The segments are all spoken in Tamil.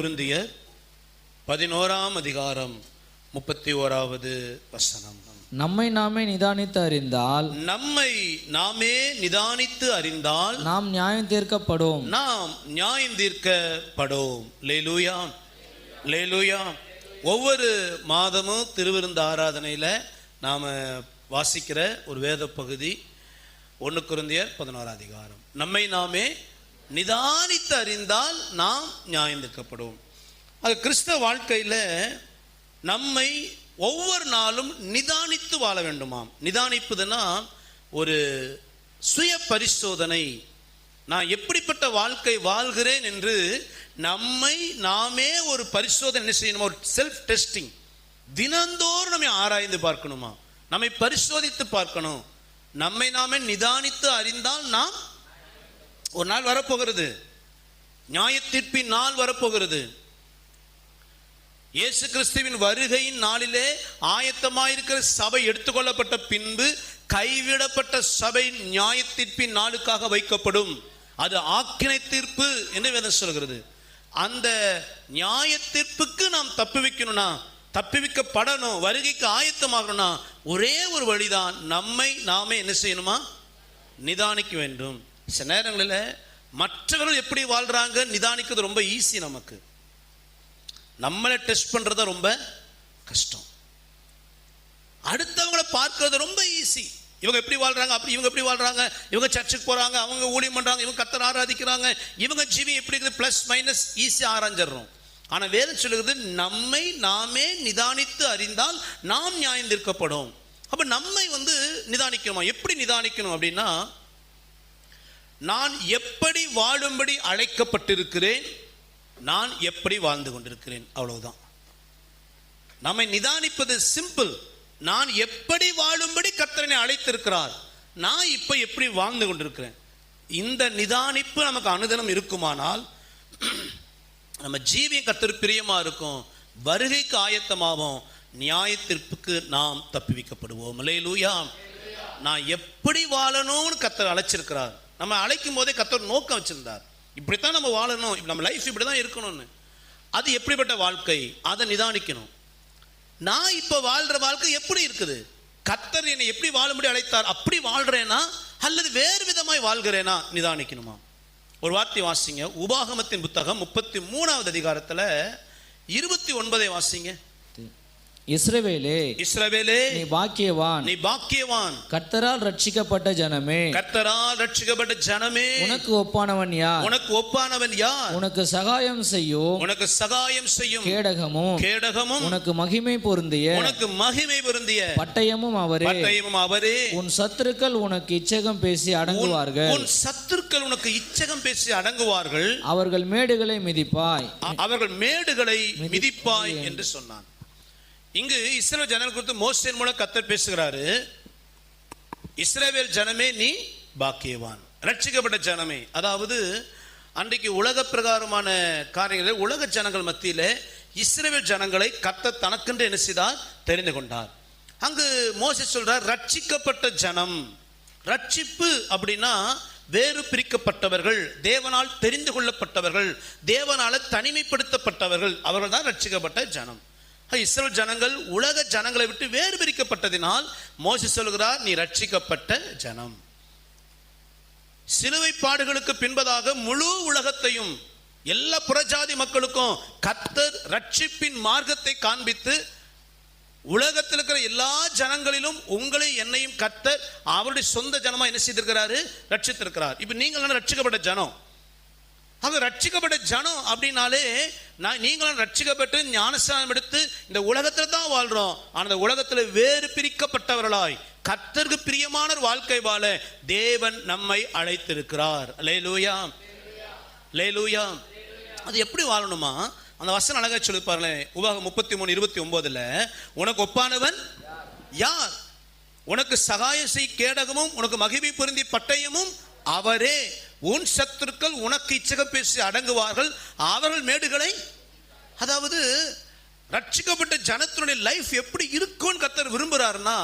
குருந்தியர் பதினோராம் அதிகாரம் முப்பத்தி ஓராவது வசனம். நம்மை நாமே நிதானித்து அறிந்தால் நம்மை நாமே நிதானித்து அறிந்தால் நாம் நியாயம் தீர்க்கப்படும். நாம் நியாயம் தீர்க்கப்படோம். லேலூயா லேலூயா ஒவ்வொரு மாதமும் திருவிருந்த ஆராதனையில் நாம் வாசிக்கிற ஒரு வேத பகுதி ஒன்று குருந்தியர் பதினோரா அதிகாரம். நம்மை நாமே நிதானித்து அறிந்தால் நாம் நியாயந்திருக்கப்படுவோம். அது கிறிஸ்தவ வாழ்க்கையில் நம்மை ஒவ்வொரு நாளும் நிதானித்து வாழ வேண்டுமாம். நிதானிப்பதுன்னா ஒரு சுய பரிசோதனை. நான் எப்படிப்பட்ட வாழ்க்கை வாழ்கிறேன் என்று நம்மை நாமே ஒரு பரிசோதனை செய்யணுமா? ஒரு செல்ஃப் டெஸ்டிங் தினந்தோறும் நம்ம ஆராய்ந்து பார்க்கணுமா? நம்மை பரிசோதித்து பார்க்கணும். நம்மை நாமே நிதானித்து அறிந்தால் நாம் ஒரு நாள் வரப்போகிறது. நியாயத்தீர்ப்பின் நாள் வரப்போகிறது. இயேசு கிறிஸ்துவின் வருகையின் நாளிலே ஆயத்தமாயிருக்கிற சபை எடுத்துக்கொள்ளப்பட்ட பின்பு கைவிடப்பட்ட சபை நியாயத்தீர்ப்பின் நாளுக்காக வைக்கப்படும். அது ஆக்கினை தீர்ப்பு என்று வேதம் சொல்கிறது. அந்த நியாய தீர்ப்புக்கு நாம் தப்பி வைக்கணும்னா தப்பி வைக்கப்படணும் வருகைக்கு ஆயத்தமாகணும்னா ஒரே ஒரு வழிதான் நம்மை நாமே என்ன செய்யணுமா? நிதானிக்க வேண்டும். சில நேரங்களில் மற்றவர்கள் எப்படி வாழ்கிறாங்க நிதானிக்கிறது ரொம்ப ஈஸி நமக்கு. நம்மளை டெஸ்ட் பண்றது ரொம்ப கஷ்டம். அடுத்தவங்கள பார்க்கறது ரொம்ப ஈஸி இவங்க எப்படி வாழ்றாங்க? அப்படி இவங்க எப்படி வாழ்றாங்க? இவங்க சர்ச்சுக்கு போகிறாங்க அவங்க ஊழியம் பண்ணுறாங்க இவங்க கத்தர் ஆராதிக்கிறாங்க இவங்க ஜீவி எப்படி இருக்குது? ப்ளஸ் மைனஸ் ஈஸி ஆராய்ஞ்சிடுறோம். ஆனால் வேதம் சொல்லுகிறது நம்மை நாமே நிதானித்து அறிந்தால் நாம் நியாயம் தீர்க்கப்படும் அப்போ நம்மை வந்து நிதானிக்கணுமா? எப்படி நிதானிக்கணும் அப்படின்னா நான் எப்படி வாழும்படி அழைக்கப்பட்டிருக்கிறேன் நான் எப்படி வாழ்ந்து கொண்டிருக்கிறேன் அவ்வளவுதான். நம்மை நிதானிப்பது சிம்பிள் நான் எப்படி வாழும்படி கத்தரனை அழைத்திருக்கிறார் நான் இப்ப எப்படி வாழ்ந்து கொண்டிருக்கிறேன். இந்த நிதானிப்பு நமக்கு அனுதனம் இருக்குமானால் நம்ம ஜீவியம் கர்த்தர் பிரியமா இருக்கும் வருகைக்கு ஆயத்தமாகும் நியாயத்திற்புக்கு நாம் தப்பி வைக்கப்படுவோம். லேலூயா நான் எப்படி வாழணும்னு கத்தர் அழைச்சிருக்கிறார். நம்ம அழைக்கும் போதே கத்தர் நோக்கம் வச்சிருந்தார். இப்படித்தான் நம்ம வாழணும். நம்ம லைஃப் இப்படி தான் இருக்கணும்னு. அது எப்படிப்பட்ட வாழ்க்கை? அதை நிதானிக்கணும். நான் இப்போ வாழ்கிற வாழ்க்கை எப்படி இருக்குது? கத்தர் என்னை எப்படி வாழும்படி அழைத்தார்? அப்படி வாழ்கிறேனா அல்லது வேறு விதமாய் வாழ்கிறேனா? நிதானிக்கணுமா? ஒரு வார்த்தை வாசிங்க. உபாகமத்தின் புத்தகம் முப்பத்தி மூணாவது அதிகாரத்தில் இருபத்தி ஒன்பதை வாசிங்க. இஸ்ரவேலே இஸ்ரவேலே நீ பாக்கியவான். நீ பாக்கியவான். கர்த்தரால் ரட்சிக்கப்பட்ட ஜனமே கர்த்தரால் ரட்சிக்கப்பட்ட ஜனமே உனக்கு ஒப்பானவன் யார்? உனக்கு ஒப்பானவன் யார்? உனக்கு சகாயம் செய்யும் உனக்கு சகாயம் செய்யும் கேடகமும் கேடகமும் உனக்கு மகிமை பொருந்திய உனக்கு மகிமை பொருந்திய பட்டயமும் அவரே. பட்டயமும் அவரே. உன் சத்துருக்கள் உனக்கு இச்சகம் பேசி அடங்குவார்கள். உன் சத்துருக்கள் உனக்கு இச்சகம் பேசி அடங்குவார்கள். அவர்கள் மேடுகளை மிதிப்பாய். அவர்கள் மேடுகளை மிதிப்பாய் என்று சொன்னான். இங்கு இஸ்ரேல் ஜனங்கள் குறித்து மோசேன் மூலம் கத்தர் பேசுகிறாரு இஸ்ரேவேல் ஜனமே நீ பாக்கியவான். ரட்சிக்கப்பட்ட ஜனமே. அதாவது அன்றைக்கு உலக பிரகாரமான காரியங்களில் உலக ஜனங்கள் மத்தியில் இஸ்ரேவேல் ஜனங்களை கத்த தனக்கென்று என்ன செய்தார்? தெரிந்து கொண்டார். அங்கு மோசே சொல்றார் ரட்சிக்கப்பட்ட ஜனம். ரட்சிப்பு அப்படின்னா வேறு பிரிக்கப்பட்டவர்கள் தேவனால் தெரிந்து கொள்ளப்பட்டவர்கள் தேவனால தனிமைப்படுத்தப்பட்டவர்கள் அவர்கள் தான் ரட்சிக்கப்பட்ட ஜனம். இஸ்ரேல் ஜனங்கள் உலக ஜனங்களை விட்டு வேறு பிரிக்கப்பட்டதினால் மோசி சொல்கிறார் நீ ரட்சிக்கப்பட்ட ஜனம். சிலுவை பாடுகளுக்கு பின்பதாக முழு உலகத்தையும் எல்லா புறஜாதி மக்களுக்கும் கத்தர் ரட்சிப்பின் மார்க்கத்தை காண்பித்து உலகத்தில் இருக்கிற எல்லா ஜனங்களிலும் உங்களை என்னையும் கத்தர் அவருடைய சொந்த ஜனமா என்ன செய்திருக்கிறாரு? ரட்சித்திருக்கிறார். இப்ப நீங்கள் ரட்சிக்கப்பட்ட ஜனம்? ஆக ரட்சிக்கப்பட்ட ஜனம் அப்படின்னாலே நான் நீங்களும் ரட்சிக்கப்பட்டு ஞானஸ்தானம் எடுத்து இந்த உலகத்தில் தான் வாழ்றோம். ஆனால் இந்த உலகத்தில் வேறு பிரிக்கப்பட்டவர்களாய் கத்தருக்கு பிரியமான வாழ்க்கை வாழ தேவன் நம்மை அழைத்திருக்கிறார். லேலூயா லேலூயா அது எப்படி வாழணுமா? அந்த வசனம் அழகா சொல்லி உபாகம் முப்பத்தி மூணு இருபத்தி ஒன்பதுல உனக்கு ஒப்பானவன் யார்? உனக்கு சகாயம் செய் கேடகமும் உனக்கு மகிமை பொருந்தி பட்டயமும் அவரே. உன் சத்துருக்கள் உனக்கு இச்சக பேசி அடங்குவார்கள். அவர்கள் மேடுகளை அதாவது ரட்சிக்கப்பட்ட ஜனத்தினுடைய லைஃப் எப்படி இருக்கும்னு கத்தர் விரும்புகிறாருன்னா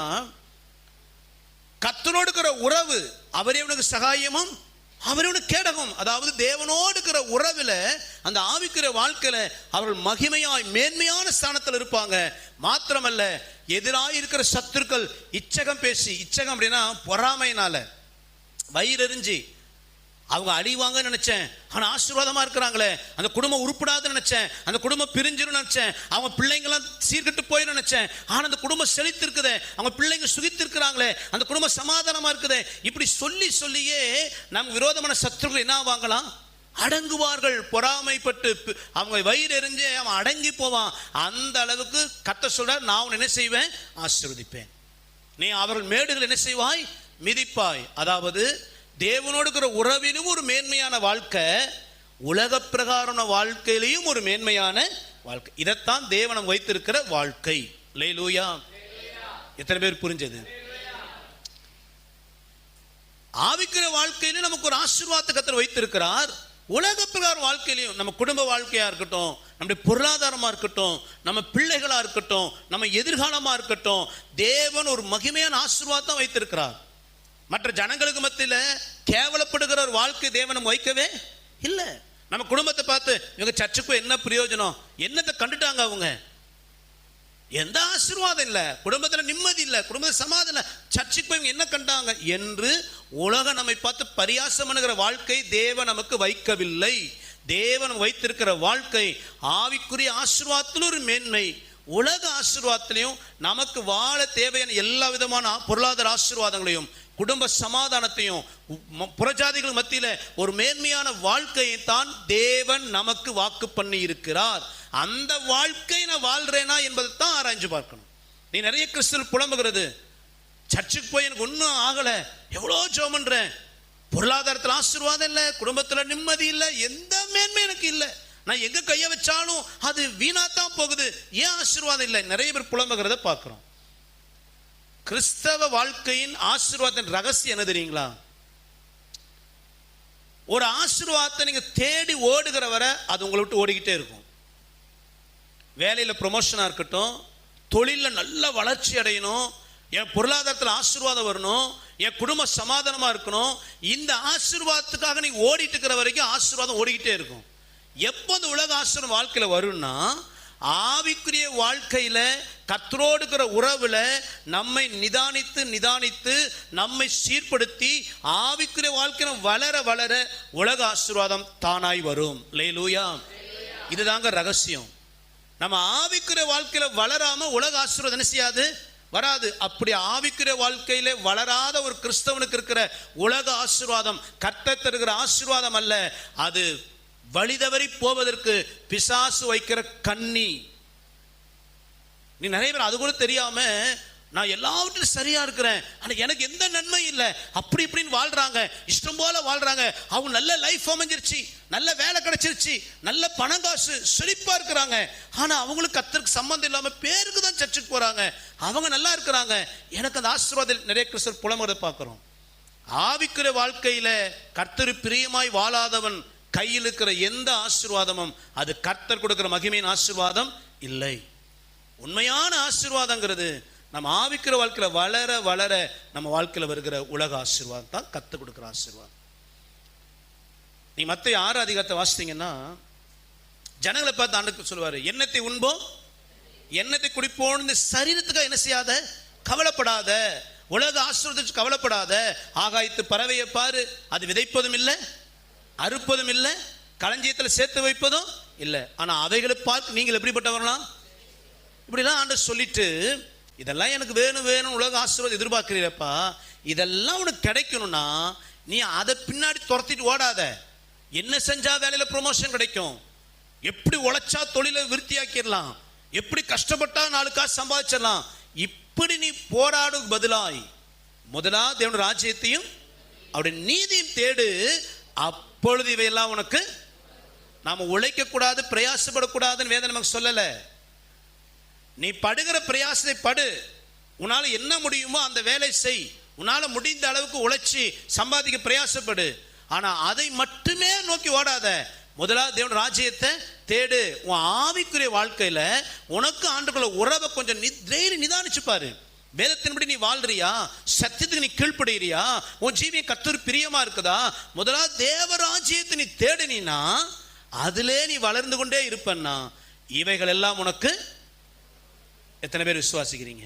கத்தனோடு இருக்கிற உறவு அவரே உனக்கு சகாயமும் அவரோட கேடகம் அதாவது தேவனோடு இருக்கிற உறவில் அந்த ஆவிக்கிற வாழ்க்கையில் அவர்கள் மகிமையாய் மேன்மையான ஸ்தானத்தில் இருப்பாங்க. மாத்திரமல்ல எதிராக இருக்கிற சத்துருக்கள் இச்சகம் பேசி இச்சகம் அப்படின்னா பொறாமையினால வயிறெறிஞ்சி அவங்க அழிவாங்கன்னு நினைச்சேன். ஆனா ஆசீர்வாதமா இருக்கிறாங்களே. அந்த குடும்பம் உருப்படாதுன்னு நினைச்சேன். அந்த குடும்பம் பிரிஞ்சிரும் நினைச்சேன். அவங்க பிள்ளைங்களாம் சீர்கெட்டு போயிடும் நினைச்சேன். ஆனா அந்த குடும்பம் செழித்திருக்குது. அவங்க பிள்ளைங்க சுகித்திருக்கிறாங்களே. அந்த குடும்பம் சமாதானமா இருக்குது. இப்படி சொல்லி சொல்லியே நம் விரோதமான சத்துருக்கள் என்ன ஆவாங்களாம்? அடங்குவார்கள். பொறாமைப்பட்டு அவங்க வயிறு எரிஞ்சு அவன் அடங்கி போவான். அந்த அளவுக்கு கத்த சொல்ற நான் என்ன செய்வேன்? ஆசீர்வதிப்பேன். நீ அவர்கள் மேடுகள் என்ன செய்வாய்? மிதிப்பாய். அதாவது தேவனோடு இருக்கிற உறவிலும் ஒரு மேன்மையான வாழ்க்கை உலக பிரகாரமான வாழ்க்கையிலையும் ஒரு மேன்மையான வாழ்க்கை. இதைத்தான் தேவனம் வைத்திருக்கிற வாழ்க்கை. லேலூயா எத்தனை பேர் புரிஞ்சது? ஆவிக்கிற வாழ்க்கையில நமக்கு ஒரு ஆசீர்வாத கத்தர் வைத்திருக்கிறார். உலக பிரகார வாழ்க்கையிலையும் நம்ம குடும்ப வாழ்க்கையா இருக்கட்டும் நம்முடைய பொருளாதாரமா இருக்கட்டும் நம்ம பிள்ளைகளா இருக்கட்டும் நம்ம எதிர்காலமா இருக்கட்டும் தேவன் ஒரு மகிமையான ஆசீர்வாதம் வைத்திருக்கிறார். மற்ற ஜனங்களுக்கு மத்தியில் கேவலப்படுகிற ஒரு வாழ்க்கை தேவன் வைக்கவே இல்லை. நம்ம குடும்பத்தை பார்த்து இவங்க சர்ச்சுக்கு என்ன பிரயோஜனம்? என்னத்தை கண்டுட்டாங்க அவங்க? எந்த ஆசீர்வாதம் இல்லை. குடும்பத்தில் நிம்மதி இல்லை. குடும்பத்தில் சமாதானம் இல்லை. சர்ச்சுக்கு போய் இவங்க என்ன கண்டாங்க? என்று உலகம் நம்மை பார்த்து பரியாசம் பண்ணுகிற வாழ்க்கை தேவன் நமக்கு வைக்கவில்லை. தேவன் வைத்திருக்கிற வாழ்க்கை ஆவிக்குரிய ஆசீர்வாதத்தில் ஒரு மேன்மை. உலக ஆசீர்வாதத்திலையும் நமக்கு வாழ தேவையான எல்லா விதமான பொருளாதார ஆசீர்வாதங்களையும் குடும்ப சமாதானத்தையும் புறஜாதிகள் மத்தியில் ஒரு மேன்மையான வாழ்க்கையை தான் தேவன் நமக்கு வாக்கு பண்ணி இருக்கிறார் அந்த வாழ்க்கை நான் வாழ்றேனா என்பதை தான் ஆராய்ஞ்சு பார்க்கணும். நீ நிறைய கிறிஸ்தல் புலம்புகிறது. சர்ச்சுக்கு போய் எனக்கு ஒன்றும் ஆகலை. எவ்வளோ ஜோம் பொருளாதாரத்தில் ஆசீர்வாதம் இல்லை குடும்பத்தில் நிம்மதி இல்லை எந்த மேன்மை எனக்கு இல்லை. நான் எங்கே கையை வச்சாலும் அது வீணாத்தான் போகுது. ஏன் ஆசீர்வாதம் இல்லை? நிறைய பேர் புலம்புகிறத பார்க்குறோம். கிறிஸ்தவ வாழ்க்கையின் ஆசீர்வாதத்தின் ரகசியம் என்ன தெரியுங்களா? ஒரு ஆசீர்வாதத்தை நீங்க தேடி ஓடுகிற வரை அது உங்களை விட்டு ஓடிக்கிட்டே இருக்கும். வேலையில் ப்ரொமோஷனாக இருக்கட்டும் தொழிலில் நல்ல வளர்ச்சி அடையணும் என் பொருளாதாரத்தில் ஆசீர்வாதம் வரணும் என் குடும்ப சமாதானமாக இருக்கணும் இந்த ஆசீர்வாதத்துக்காக நீ ஓடிட்டு இருக்கிற வரைக்கும் ஆசீர்வாதம் ஓடிக்கிட்டே இருக்கும். எப்போ அந்த உலக ஆசீர்வாதம் வாழ்க்கையில் வரும்னா ஆவிக்குரிய வாழ்க்கையில் கத்தரோடு இருக்கிற நம்மை நிதானித்து நிதானித்து நம்மை சீர்படுத்தி ஆவிக்குரிய வாழ்க்கையில வளர வளர உலக ஆசீர்வாதம் தானாய் வரும். லேலூயா இதுதாங்க ரகசியம். நம்ம ஆவிக்குரிய வாழ்க்கையில் வளராம உலக ஆசீர்வாதம் என்ன செய்யாது? வராது. அப்படி ஆவிக்குரிய வாழ்க்கையில வளராத ஒரு கிறிஸ்தவனுக்கு இருக்கிற உலக ஆசீர்வாதம் கர்த்தர் தருகிற ஆசீர்வாதம் அல்ல. அது வழிதவறி போவதற்கு பிசாசு வைக்கிற கண்ணி. நீ நிறைய பேர் அது கூட தெரியாம நான் எல்லாவற்றிலும் சரியா இருக்கிறேன். ஆனா எனக்கு எந்த நன்மை இல்லை. அப்படி இப்படின்னு வாழ்றாங்க. இஷ்டம் போல வாழ்றாங்க. அவங்க நல்ல லைஃப் அமைஞ்சிருச்சு. நல்ல வேலை கிடைச்சிருச்சு. நல்ல பணம் காசு செழிப்பா இருக்கிறாங்க. ஆனா அவங்களுக்கு கத்தருக்கு சம்மந்தம் இல்லாம பேருக்கு தான் சர்ச்சுக்கு போறாங்க. அவங்க நல்லா இருக்கிறாங்க. எனக்கு அந்த ஆசீர்வாதம் நிறைய கிறிஸ்தர் புலமுறை பார்க்கிறோம். ஆவிக்கிற வாழ்க்கையில கர்த்தர் பிரியமாய் வாழாதவன் கையில் இருக்கிற எந்த ஆசீர்வாதமும் அது கர்த்தர் கொடுக்கிற மகிமையின் ஆசீர்வாதம் இல்லை. உண்மையான ஆசீர்வாதங்கிறது நம்ம ஆவிக்கிற வாழ்க்கையில வளர வளர நம்ம வாழ்க்கையில வருகிற உலக ஆசீர்வாதம் தான் கற்றுக் கொடுக்குற ஆசீர்வாதம். நீ மத்த யார் அதிகாரத்தை வாசித்தீங்கன்னா ஜனங்களை பார்த்து ஆண்டுக்கு சொல்லுவாரு எண்ணத்தை உண்போம்? எண்ணத்தை குடிப்போம்? இந்த சரீரத்துக்காக என்ன செய்யாத? கவலைப்படாத. உலக ஆசீர்வதிச்சு கவலைப்படாத. ஆகாயத்து பறவையை பாரு அது விதைப்பதும் இல்லை அறுப்பதும் இல்லை களஞ்சியத்தில் சேர்த்து வைப்பதும் இல்லை. ஆனால் அவைகளை பார்த்து நீங்கள் எப்படிப்பட்டவர்களாம் இப்படிலாம் ஆண்டு சொல்லிட்டு இதெல்லாம் எனக்கு வேணும் வேணும் உலக ஆசீர்வாதம் எதிர்பார்க்கிறீரப்பா. இதெல்லாம் உனக்கு கிடைக்கணும்னா நீ அதை பின்னாடி துரத்திட்டு ஓடாத. என்ன செஞ்சா வேலையில் ப்ரொமோஷன் கிடைக்கும்? எப்படி உழைச்சா தொழிலை விருத்தியாக்கிடலாம்? எப்படி கஷ்டப்பட்டா நாலு காசு சம்பாதிச்சிடலாம்? இப்படி நீ போராடும் பதிலாய் முதலா தேவன் ராஜ்யத்தையும் அவருடைய நீதியும் தேடு. அப்பொழுது இவையெல்லாம் உனக்கு நாம் உழைக்கக்கூடாது பிரயாசப்படக்கூடாதுன்னு வேதம் நமக்கு சொல்லலை. நீ படுகிற பிரயாசத்தை படு. உன்னால் என்ன முடியுமோ அந்த வேலை செய். உன்னால் முடிந்த அளவுக்கு உழைச்சி சம்பாதிக்க பிரயாசப்படு. ஆனால் அதை மட்டுமே நோக்கி ஓடாத. முதலாவது தேவன் ராஜ்யத்தை தேடு. உன் ஆவிக்குரிய வாழ்க்கையில் உனக்கு ஆண்டுக்குள்ள உறவை கொஞ்சம் நி- நிதானிச்சுப்பாரு. வேதத்தின்படி நீ வாழ்றியா? சத்தியத்துக்கு நீ கீழ்ப்படுகிறியா உன் ஜீவியம் கத்தூர் பிரியமா இருக்குதா? முதலாவது தேவராஜ்யத்தை நீ தேடினா அதிலே நீ வளர்ந்து கொண்டே இருப்பன்னா இவைகள் எல்லாம் உனக்கு எத்தனை பேர் விசுவாசிக்கிறீங்க?